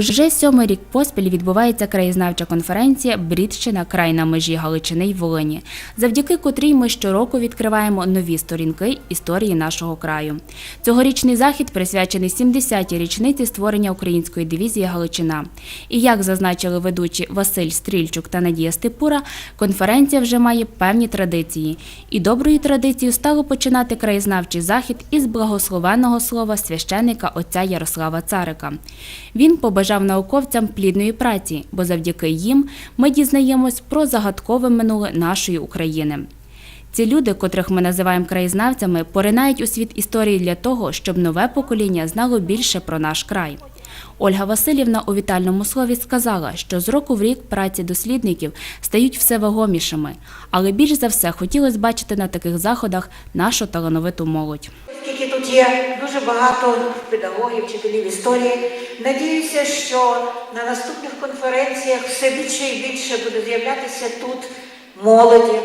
Уже сьомий рік поспіль відбувається краєзнавча конференція Брідщина край на межі Галичини й Волині, завдяки котрій ми щороку відкриваємо нові сторінки історії нашого краю. Цьогорічний захід присвячений 70-й річниці створення української дивізії Галичина. І як зазначили ведучі Василь Стрільчук та Надія Степура, конференція вже має певні традиції. І доброю традицією стало починати краєзнавчий захід із благословенного слова священника отця Ярослава Царика. Він побажав науковцям плідної праці, бо завдяки їм ми дізнаємось про загадкове минуле нашої України. Ці люди, котрих ми називаємо краєзнавцями, поринають у світ історії для того, щоб нове покоління знало більше про наш край. Ольга Васильівна у вітальному слові сказала, що з року в рік праці дослідників стають все вагомішими, але більш за все хотілося бачити на таких заходах нашу талановиту молодь. Оскільки тут є дуже багато педагогів, вчителів історії, надіюся, що на наступних конференціях все більше і більше буде з'являтися тут молоді,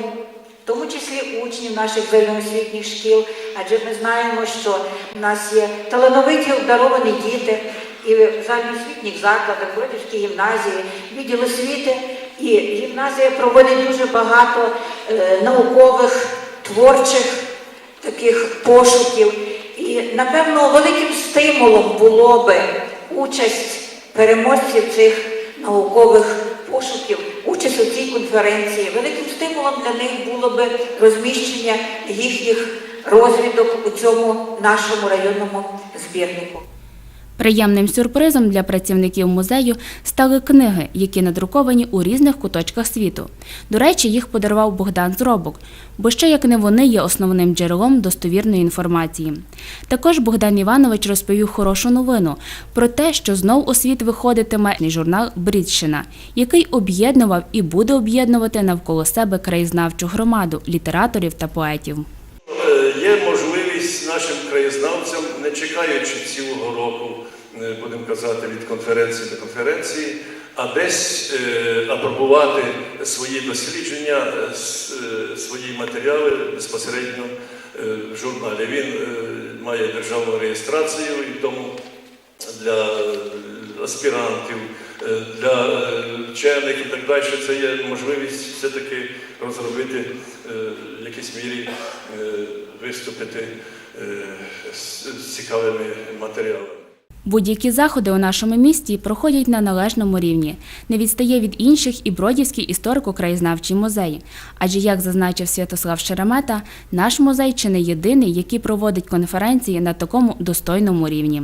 в тому числі учнів наших загальноосвітніх шкіл, адже ми знаємо, що в нас є талановиті обдаровані діти і в загальноосвітніх закладах, в Бродівській гімназії, відділ освіти. І гімназія проводить дуже багато е, наукових, творчих таких пошуків. І, напевно, великим стимулом було би участь переможців цих наукових пошуків, участь у цій конференції. Великим стимулом для них було би розміщення їхніх розвідок у цьому нашому районному збірнику. Приємним сюрпризом для працівників музею стали книги, які надруковані у різних куточках світу. До речі, їх подарував Богдан Зробок, бо ще як не вони є основним джерелом достовірної інформації. Також Богдан Іванович розповів хорошу новину про те, що знов у світ виходитиме журнал Брідщина, який об'єднував і буде об'єднувати навколо себе краєзнавчу громаду літераторів та поетів. Е, Є можливість нашим краєзнавцям, не чекаючи цілого року, будемо казати, від конференції до конференції, а десь е, апробувати свої дослідження, е, е, свої матеріали безпосередньо е, в журналі. Він е, має державну реєстрацію і тому для е, аспірантів, е, для е, вчених і так далі. Це є можливість все-таки розробити е, в якійсь мірі е, виступити е, з цікавими матеріалами. Будь-які заходи у нашому місті проходять на належному рівні, не відстає від інших і Бродівський історико-краєзнавчий музей. Адже, як зазначив Святослав Шеремета, наш музей чи не єдиний, який проводить конференції на такому достойному рівні.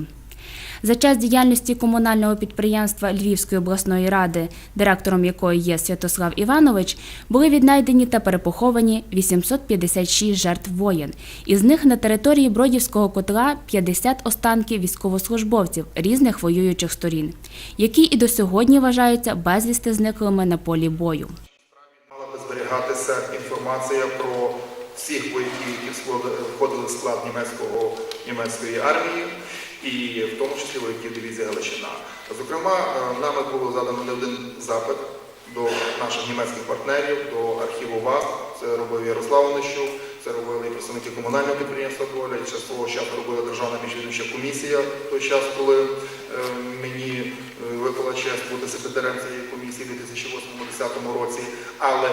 За час діяльності комунального підприємства Львівської обласної ради, директором якої є Святослав Іванович, були віднайдені та перепоховані 856 жертв воєн. Із них на території Бродівського котла 50 останків військовослужбовців різних воюючих сторін, які і до сьогодні вважаються безвісти зниклими на полі бою. Мала би зберігатися інформація про всіх вояків, які входили в склад німецького, німецької армії, і в тому числі вояків дивізії Галичина. Зокрема, е, нами було задано не один запит до наших німецьких партнерів, до архіву ВАС. Це робив Ярослав Онищук, це робили і представники комунального підприємства «Доля», і ще часу робила Державна міжвідомча комісія в той час, коли е, мені е, випала честь бути секретарем цієї комісії у 2008-2010 році. Але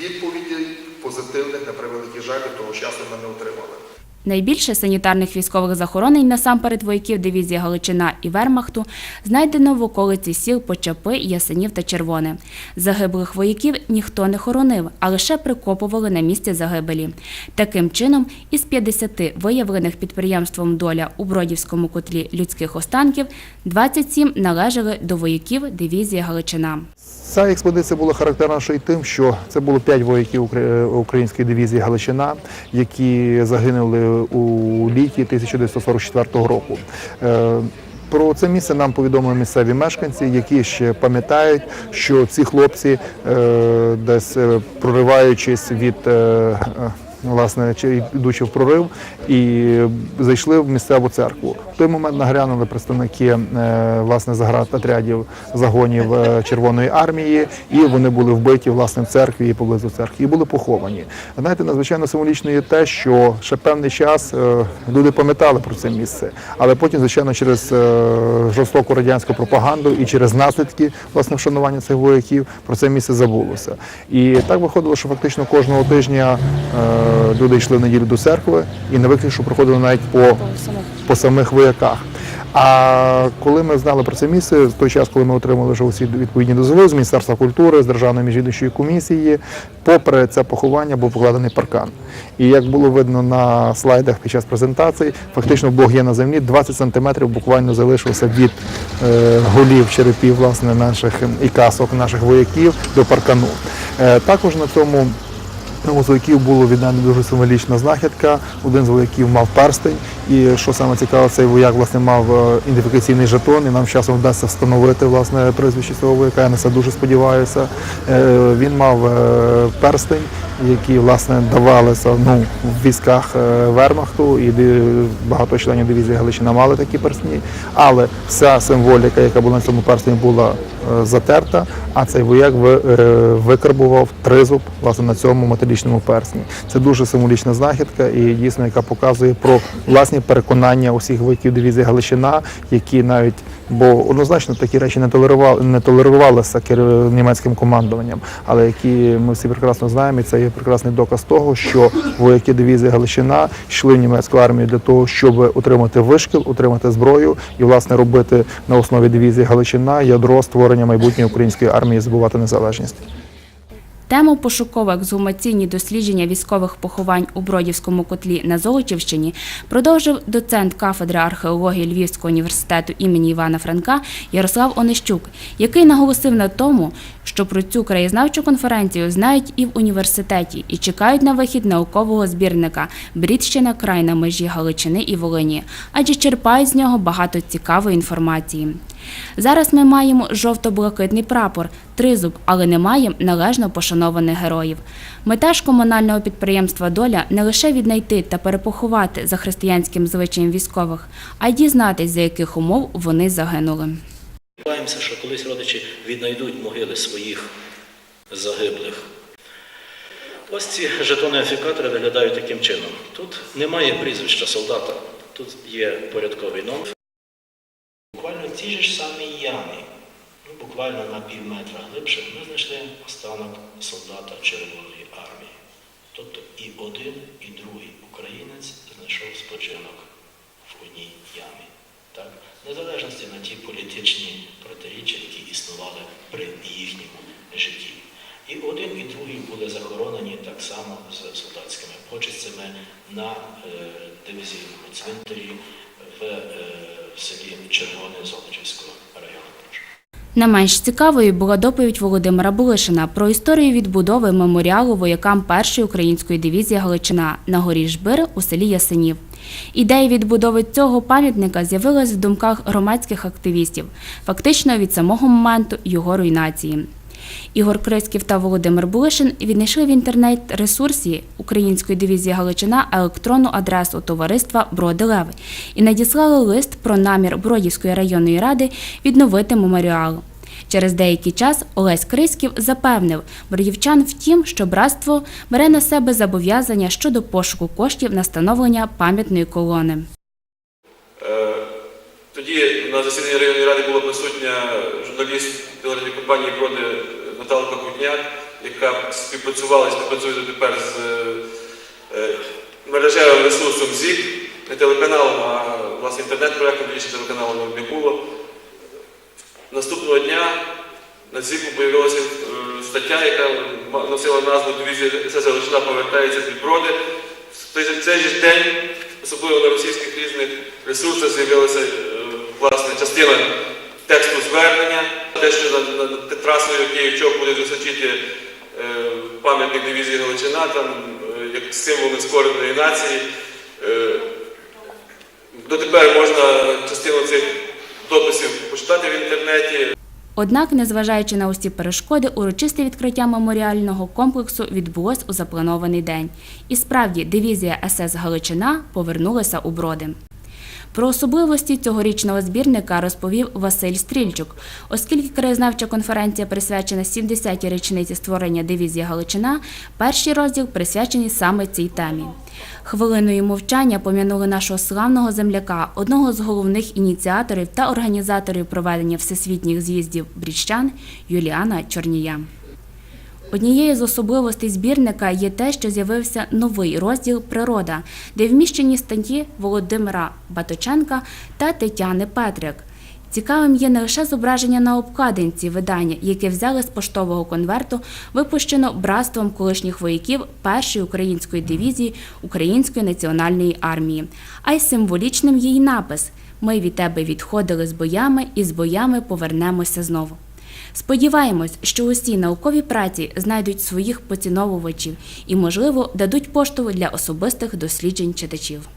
відповідей позитивних на превеликий жаль до того часу ми не отримали. Найбільше санітарних військових захоронень насамперед вояків дивізії Галичина і Вермахту знайдено в околиці сіл Почапи, Ясенів та Червоне. Загиблих вояків ніхто не хоронив, а лише прикопували на місці загибелі. Таким чином, із 50 виявлених підприємством доля у Бродівському котлі людських останків 27 належали до вояків дивізії Галичина. Ця експедиція була характерна ще й тим, що це було п'ять вояків української дивізії Галичина, які загинули у літі 1944 року. Е, Про це місце нам повідомили місцеві мешканці, які ще пам'ятають, що ці хлопці, е, десь е, прориваючись від е, е, власне, чи йдучи в прорив, і зайшли в місцеву церкву. В той момент нагрянули представники е, власне заград отрядів загонів е, Червоної армії, і вони були вбиті власне в церкві і поблизу церкви, і були поховані. Знаєте, надзвичайно символічно є те, що ще певний час е, люди пам'ятали про це місце, але потім, звичайно, через жорстоку радянську пропаганду і через наслідки власне вшанування цих вояків про це місце забулося. І так виходило, що фактично кожного тижня люди йшли в неділю до церкви і не виключно проходили навіть по, по самих вояках. А коли ми знали про це місце, в той час, коли ми отримали вже усі відповідні дозволи з Міністерства культури, з Державної міжвідомчої комісії, попри це поховання був покладений паркан. І як було видно на слайдах під час презентації, фактично Бог є на землі, 20 сантиметрів буквально залишилося від е, голів черепів власне наших і касок наших вояків до паркану. Е, також на цьому у вояків було віддана дуже символічна знахідка. Один з вояків мав перстень, і що саме цікаво, цей вояк власне мав е, ідентифікаційний жетон, і нам часом вдасться встановити власне прізвище цього вояка. Я на це дуже сподіваюся. Е, Він мав е, перстень, який власне давалися ну, в військах Вермахту, і багато членів дивізії Галичина мали такі перстні. Але вся символіка, яка була на цьому перстені, була затерта, а цей вояк е, викарбував тризуб власне на цьому металічному персні. Це дуже символічна знахідка і дійсно, яка показує про власні переконання усіх вояків дивізії Галичина, які навіть бо однозначно такі речі не толерували, не толерувалися німецьким командуванням, але які ми всі прекрасно знаємо, і це є прекрасний доказ того, що вояки дивізії Галичина йшли в німецьку армію для того, щоб отримати вишкіл, отримати зброю і власне робити на основі дивізії Галичина ядро створення майбутньої української армії здобувати незалежність. Тему пошуково-ексгумаційні дослідження військових поховань у Бродівському котлі на Золочівщині продовжив доцент кафедри археології Львівського університету імені Івана Франка Ярослав Онищук, який наголосив на тому, що про цю краєзнавчу конференцію знають і в університеті, і чекають на вихід наукового збірника Брідщина край на межі Галичини і Волині, адже черпають з нього багато цікавої інформації. Зараз ми маємо жовто-блакитний прапор, тризуб, але не маємо належно пошанованих героїв. Мета ж комунального підприємства Доля не лише віднайти та перепоховати за християнським звичаєм військових, а й дізнатись, за яких умов вони загинули. Сподіваємося, що колись родичі віднайдуть могили своїх загиблих. Ось ці жетони-афікатори виглядають таким чином. Тут немає прізвища солдата, тут є порядковий номер. Буквально цій ж самій ямі, ну, буквально на пів метра глибше, ми знайшли останок солдата Червоної армії. Тобто і один, і другий українець знайшов спочинок в одній ямі. Так? Незалежності на ті політичні протиріччя, які існували при їхньому житті. І один, і другий були захоронені так само з солдатськими почестями на е, дивізійному цвинтарі в, е, в селі Червоне Золочівського району. Не менш цікавою була доповідь Володимира Булишина про історію відбудови меморіалу воякам першої української дивізії Галичина на горі Жбир у селі Ясенів. Ідея відбудови цього пам'ятника з'явилась в думках громадських активістів, фактично від самого моменту його руйнації. Ігор Крисків та Володимир Булишин віднайшли в інтернет-ресурсі Української дивізії Галичина електронну адресу товариства Броди Леви і надіслали лист про намір Бродівської районної ради відновити меморіал. Через деякий час Олесь Криськів запевнив бродівчан в тім, що братство бере на себе зобов'язання щодо пошуку коштів на становлення пам'ятної колони. Тоді на засіданні районної ради була присутня журналіст телерадіокомпанії «Броди» Наталка Кутняк, яка співпрацювала і співпрацює дотепер з е, мережевим ресурсом ЗІК, не телеканалом, а власне інтернет-проєктом, більше телеканалу не було. Наступного дня на ЗІКу з'явилася е, стаття, яка носила назву Дивізія СС повертається під броди. В цей же день, особливо на російських різних ресурсах, з'явилася власне частина тексту звернення, те, що над, трасою Київ-Чоп буде височити е, пам'ятник дивізії Галичина, там е, як символ нескореної нації. Е, Дотепер можна частину цих дописів почитати в інтернеті. Однак, незважаючи на усі перешкоди, урочисте відкриття меморіального комплексу відбулось у запланований день. І справді дивізія СС Галичина повернулася у броди. Про особливості цьогорічного збірника розповів Василь Стрільчук. Оскільки краєзнавча конференція присвячена 70-й річниці створення дивізії Галичина, перший розділ присвячений саме цій темі. Хвилиною мовчання пом'янули нашого славного земляка, одного з головних ініціаторів та організаторів проведення всесвітніх з'їздів бріщан Юліана Чорнія. Однією з особливостей збірника є те, що з'явився новий розділ Природа, де вміщені статті Володимира Баточенка та Тетяни Петрик. Цікавим є не лише зображення на обкладинці видання, яке взяли з поштового конверту, випущено братством колишніх вояків першої української дивізії Української національної армії, а й символічним й напис Ми від тебе відходили з боями і з боями повернемося знову. Сподіваємось, що усі наукові праці знайдуть своїх поціновувачів і, можливо, дадуть поштовх для особистих досліджень читачів.